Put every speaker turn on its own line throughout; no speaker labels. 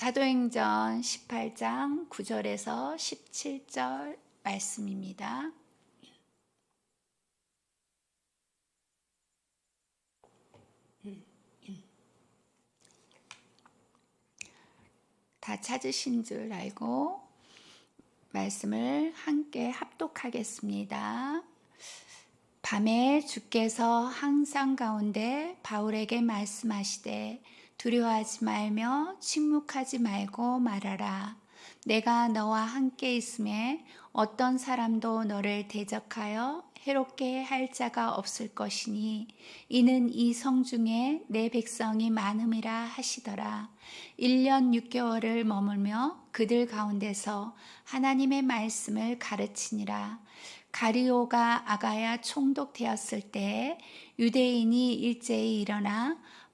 사도행전 18장 9절에서 17절 말씀입니다. 다 찾으신 줄 알고 말씀을 함께 합독하겠습니다. 밤에 주께서 항상 가운데 바울에게 말씀하시되 두려워하지 말며 침묵하지 말고 말하라. 내가 너와 함께 있음에 어떤 사람도 너를 대적하여 해롭게 할 자가 없을 것이니 이는 이 성 중에 내 백성이 많음이라 하시더라. 1년 6개월을 머물며 그들 가운데서 하나님의 말씀을 가르치니라. 가리오가 아가야 총독되었을 때 유대인이 일제히 일어나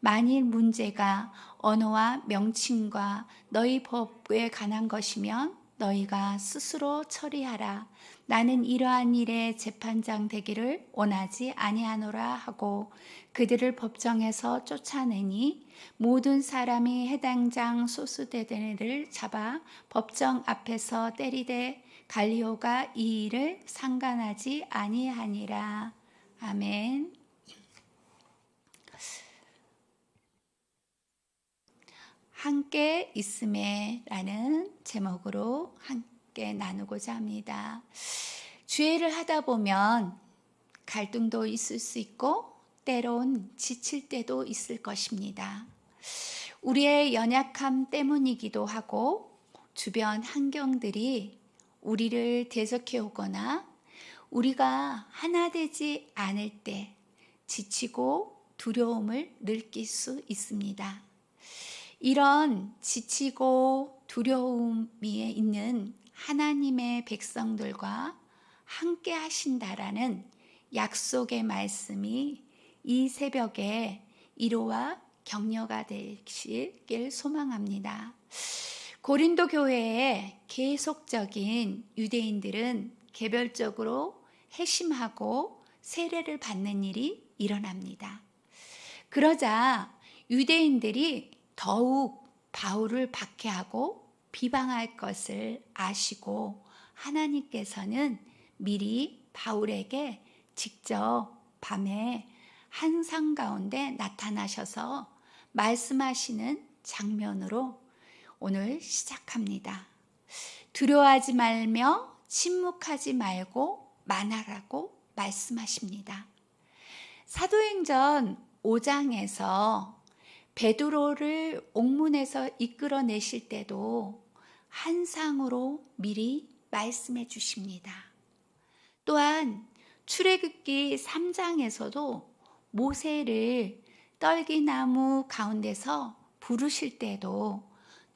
만일 문제가 언어와 명칭과 너희 법에 관한 것이면 너희가 스스로 처리하라. 나는 이러한 일에 재판장 되기를 원하지 아니하노라 하고 그들을 법정에서 쫓아내니 모든 사람이 해당장 소수대들을 잡아 법정 앞에서 때리되 갈리오가 이 일을 상관하지 아니하니라. 아멘. 함께 있음에라는 제목으로 함께 나누고자 합니다. 주의를 하다 보면 갈등도 있을 수 있고 때론 지칠 때도 있을 것입니다. 우리의 연약함 때문이기도 하고 주변 환경들이 우리를 대적해 오거나 우리가 하나 되지 않을 때 지치고 두려움을 느낄 수 있습니다. 이런 지치고 두려움이 있는 하나님의 백성들과 함께 하신다라는 약속의 말씀이 이 새벽에 이로와 격려가 되실 소망합니다. 고린도 교회의 계속적인 유대인들은 개별적으로 회심하고 세례를 받는 일이 일어납니다. 그러자 유대인들이 더욱 바울을 박해하고 비방할 것을 아시고 하나님께서는 미리 바울에게 직접 밤에 한상 가운데 나타나셔서 말씀하시는 장면으로 오늘 시작합니다. 두려워하지 말며 침묵하지 말고 만하라고 말씀하십니다. 사도행전 5장에서 베드로를 옥문에서 이끌어내실 때도 한 상으로 미리 말씀해 주십니다. 또한 출애굽기 3장에서도 모세를 떨기나무 가운데서 부르실 때도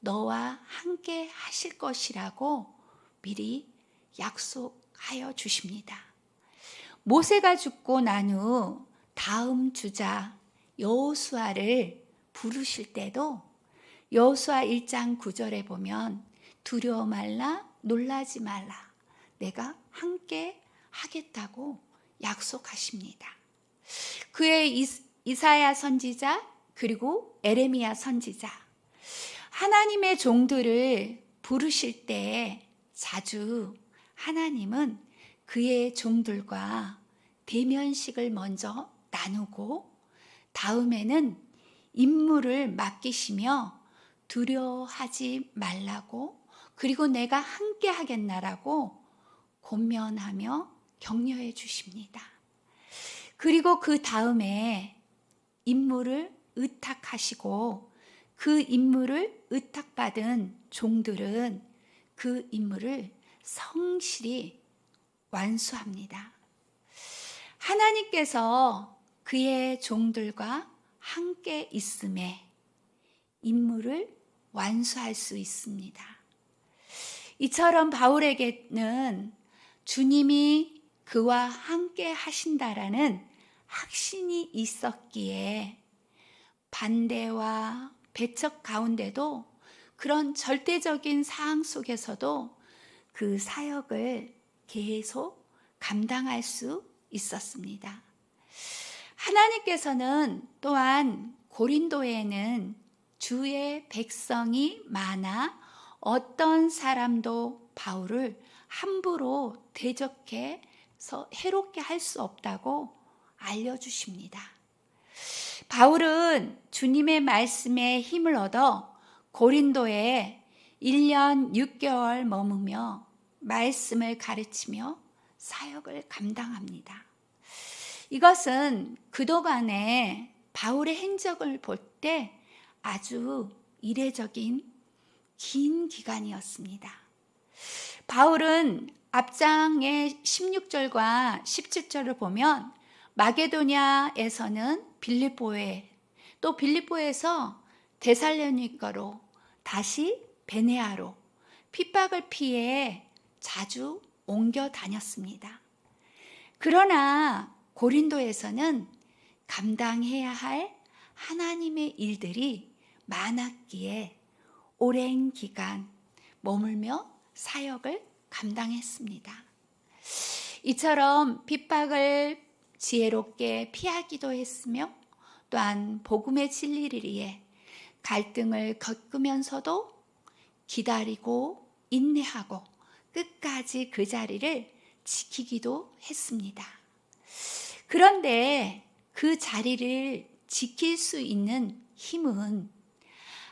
너와 함께 하실 것이라고 미리 약속하여 주십니다. 모세가 죽고 난 후 다음 주자 여호수아를 부르실 때도 여호수아 1장 9절에 보면 두려워 말라 놀라지 말라 내가 함께 하겠다고 약속하십니다. 그의 이사야 선지자 그리고 에레미야 선지자 하나님의 종들을 부르실 때 자주 하나님은 그의 종들과 대면식을 먼저 나누고 다음에는 임무를 맡기시며 두려워하지 말라고 그리고 내가 함께 하겠나라고 권면하며 격려해 주십니다. 그리고 그 다음에 임무를 의탁하시고 그 임무를 의탁받은 종들은 그 임무를 성실히 완수합니다. 하나님께서 그의 종들과 함께 있음에 임무를 완수할 수 있습니다. 이처럼 바울에게는 주님이 그와 함께 하신다라는 확신이 있었기에 반대와 배척 가운데도 그런 절대적인 상황 속에서도 그 사역을 계속 감당할 수 있었습니다. 하나님께서는 또한 고린도에는 주의 백성이 많아 어떤 사람도 바울을 함부로 대적해서 해롭게 할 수 없다고 알려주십니다. 바울은 주님의 말씀에 힘을 얻어 고린도에 1년 6개월 머무며 말씀을 가르치며 사역을 감당합니다. 이것은 그동안의 바울의 행적을 볼 때 아주 이례적인 긴 기간이었습니다. 바울은 앞장의 16절과 17절을 보면 마게도냐에서는 빌립보에 또 빌립보에서 데살로니가로 다시 베네아로 핍박을 피해 자주 옮겨 다녔습니다. 그러나 고린도에서는 감당해야 할 하나님의 일들이 많았기에 오랜 기간 머물며 사역을 감당했습니다. 이처럼 핍박을 지혜롭게 피하기도 했으며 또한 복음의 진리를 위해 갈등을 겪으면서도 기다리고 인내하고 끝까지 그 자리를 지키기도 했습니다. 그런데 그 자리를 지킬 수 있는 힘은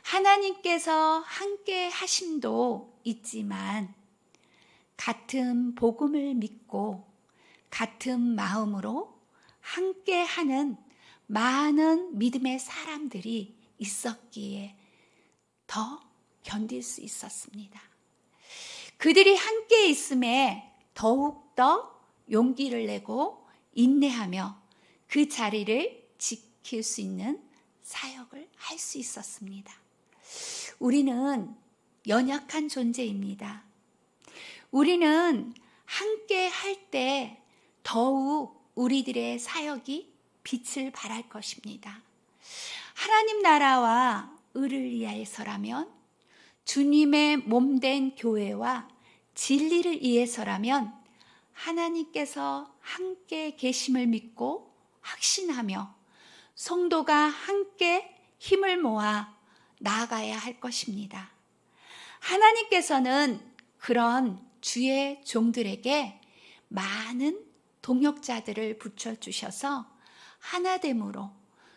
하나님께서 함께 하심도 있지만 같은 복음을 믿고 같은 마음으로 함께 하는 많은 믿음의 사람들이 있었기에 더 견딜 수 있었습니다. 그들이 함께 있음에 더욱더 용기를 내고 인내하며 그 자리를 지킬 수 있는 사역을 할 수 있었습니다. 우리는 연약한 존재입니다. 우리는 함께 할 때 더욱 우리들의 사역이 빛을 발할 것입니다. 하나님 나라와 의를 위하여서라면 주님의 몸된 교회와 진리를 위해서라면 하나님께서 함께 계심을 믿고 확신하며 성도가 함께 힘을 모아 나아가야 할 것입니다. 하나님께서는 그런 주의 종들에게 많은 동역자들을 붙여주셔서 하나됨으로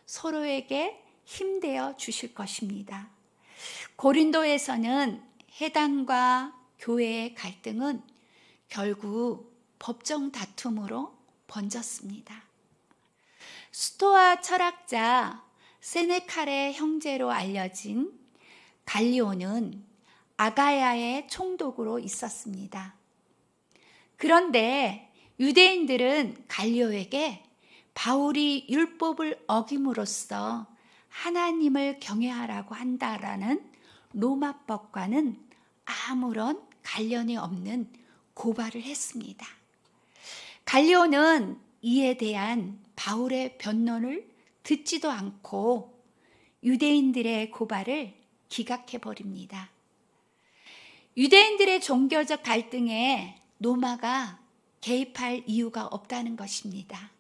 서로에게 힘되어 주실 것입니다. 고린도에서는 해당과 교회의 갈등은 결국 법정 다툼으로 번졌습니다. 스토아 철학자 세네칼의 형제로 알려진 갈리오는 아가야의 총독으로 있었습니다. 그런데 유대인들은 갈리오에게 바울이 율법을 어김으로써 하나님을 경외하라고 한다라는 로마법과는 아무런 관련이 없는 고발을 했습니다. 갈리오는 이에 대한 바울의 변론을 듣지도 않고 유대인들의 고발을 기각해 버립니다. 유대인들의 종교적 갈등에 로마가 개입할 이유가 없다는 것입니다.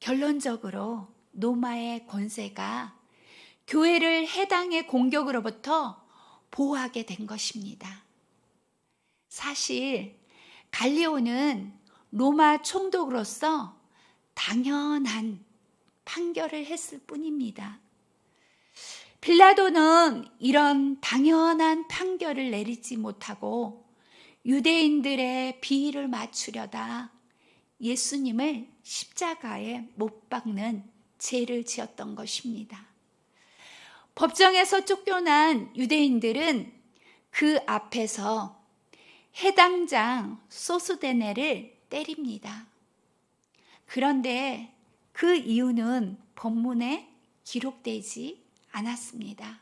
결론적으로 로마의 권세가 교회를 해당의 공격으로부터 보호하게 된 것입니다. 사실 갈리오는 로마 총독으로서 당연한 판결을 했을 뿐입니다. 빌라도는 이런 당연한 판결을 내리지 못하고 유대인들의 비위를 맞추려다 예수님을 십자가에 못 박는 죄를 지었던 것입니다. 법정에서 쫓겨난 유대인들은 그 앞에서 해당장 소수데네를 때립니다. 그런데 그 이유는 본문에 기록되지 않았습니다.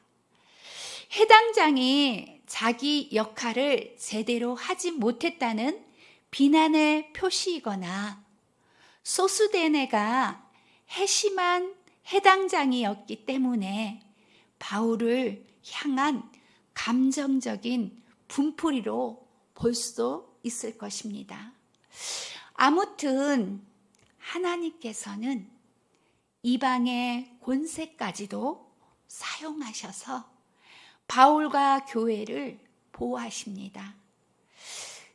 해당장이 자기 역할을 제대로 하지 못했다는 비난의 표시이거나 소수대네가 해심한 해당장이었기 때문에 바울을 향한 감정적인 분풀이로 볼 수 있을 것입니다. 아무튼 하나님께서는 이방의 권세까지도 사용하셔서 바울과 교회를 보호하십니다.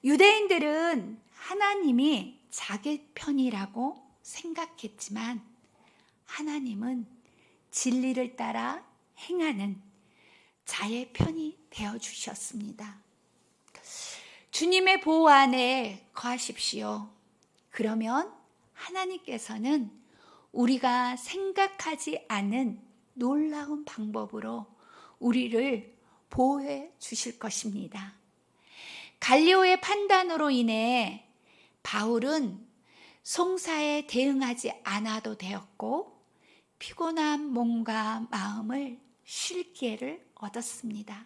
유대인들은 하나님이 자기 편이라고 생각했지만 하나님은 진리를 따라 행하는 자의 편이 되어 주셨습니다. 주님의 보호 안에 거하십시오. 그러면 하나님께서는 우리가 생각하지 않은 놀라운 방법으로 우리를 보호해 주실 것입니다. 갈리오의 판단으로 인해 바울은 송사에 대응하지 않아도 되었고 피곤한 몸과 마음을 쉴 기회를 얻었습니다.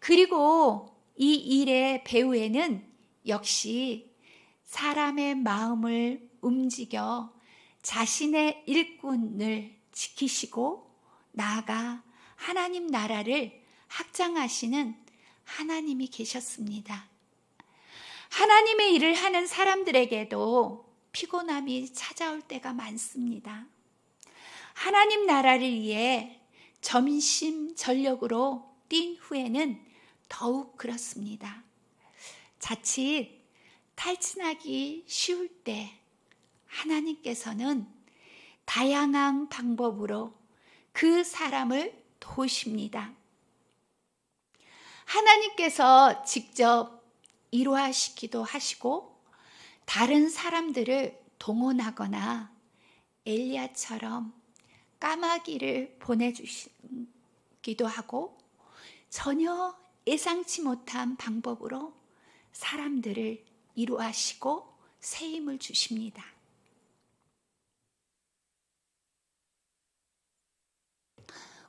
그리고 이 일의 배후에는 역시 사람의 마음을 움직여 자신의 일꾼을 지키시고 나아가 하나님 나라를 확장하시는 하나님이 계셨습니다. 하나님의 일을 하는 사람들에게도 피곤함이 찾아올 때가 많습니다. 하나님 나라를 위해 점심 전력으로 뛴 후에는 더욱 그렇습니다. 자칫 탈진하기 쉬울 때 하나님께서는 다양한 방법으로 그 사람을 도우십니다. 하나님께서 직접 일화시키도 하시고 다른 사람들을 동원하거나 엘리야처럼 까마귀를 보내주시기도 하고 전혀 예상치 못한 방법으로 사람들을 이루하시고 새 힘을 주십니다.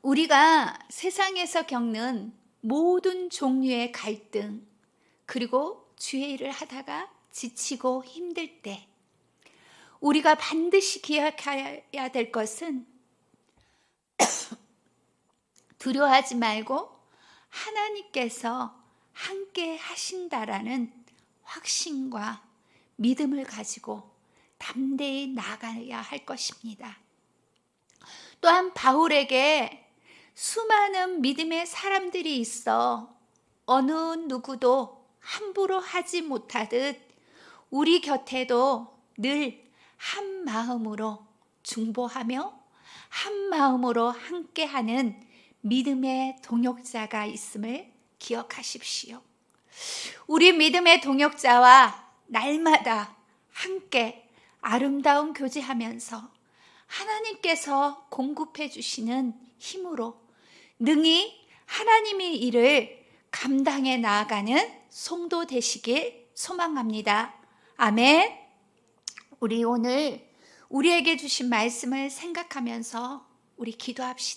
우리가 세상에서 겪는 모든 종류의 갈등, 그리고 주의 일을 하다가 지치고 힘들 때, 우리가 반드시 기억해야 될 것은 두려워하지 말고 하나님께서 함께 하신다라는 확신과 믿음을 가지고 담대히 나가야 할 것입니다. 또한 바울에게 수많은 믿음의 사람들이 있어 어느 누구도 함부로 하지 못하듯 우리 곁에도 늘 한 마음으로 중보하며 한 마음으로 함께하는 믿음의 동역자가 있음을 기억하십시오. 우리 믿음의 동역자와 날마다 함께 아름다운 교제하면서 하나님께서 공급해 주시는 힘으로 능히 하나님의 일을 감당해 나아가는 성도 되시길 소망합니다. 아멘. 우리 오늘 우리에게 주신 말씀을 생각하면서 우리 기도합시다.